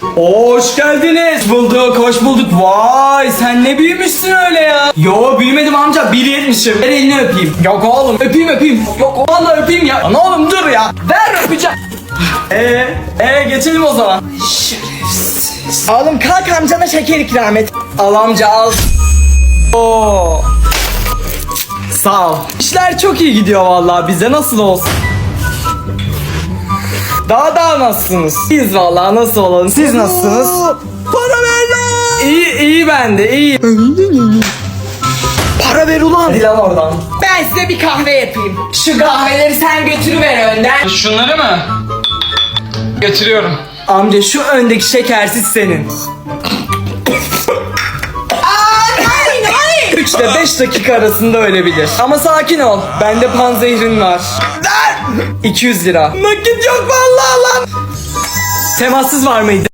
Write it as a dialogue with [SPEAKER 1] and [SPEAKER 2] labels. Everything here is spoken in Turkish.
[SPEAKER 1] Hoş geldiniz. Bulduk, hoş bulduk. Vay sen ne büyümüşsün öyle ya. Yo büyümedim amca 1.70'im. Ver elini öpeyim. Yok oğlum öpeyim öpeyim. Yok vallahi öpeyim ya. Lan oğlum dur ya. Ver öpeceğim. Eee ee, geçelim o zaman.
[SPEAKER 2] Oğlum kalk amcana şeker ikram et.
[SPEAKER 1] Al amca al. Oo. Sağ ol. İşler çok iyi gidiyor vallahi bize nasıl olsun? Daha daha nasılsınız? İyiyiz vallahi nasıl olalım? Siz nasılsınız?
[SPEAKER 2] Para ver lan.
[SPEAKER 1] İyi iyi ben de iyi.
[SPEAKER 2] Para ver ulan.
[SPEAKER 1] Hadi lan oradan.
[SPEAKER 2] Ben size bir kahve yapayım. Şu kahveleri sen götürüver önden.
[SPEAKER 1] Şunları mı? Götürüyorum. Amca şu öndeki şekersiz senin.
[SPEAKER 2] Hayır hayır.
[SPEAKER 1] 3 ile 5 dakika arasında ölebilir. Ama sakin ol. Bende panzehrin var.
[SPEAKER 2] Ver.
[SPEAKER 1] 200 lira.
[SPEAKER 2] Nakit yok vallahi lan.
[SPEAKER 1] Temassız var mıydı?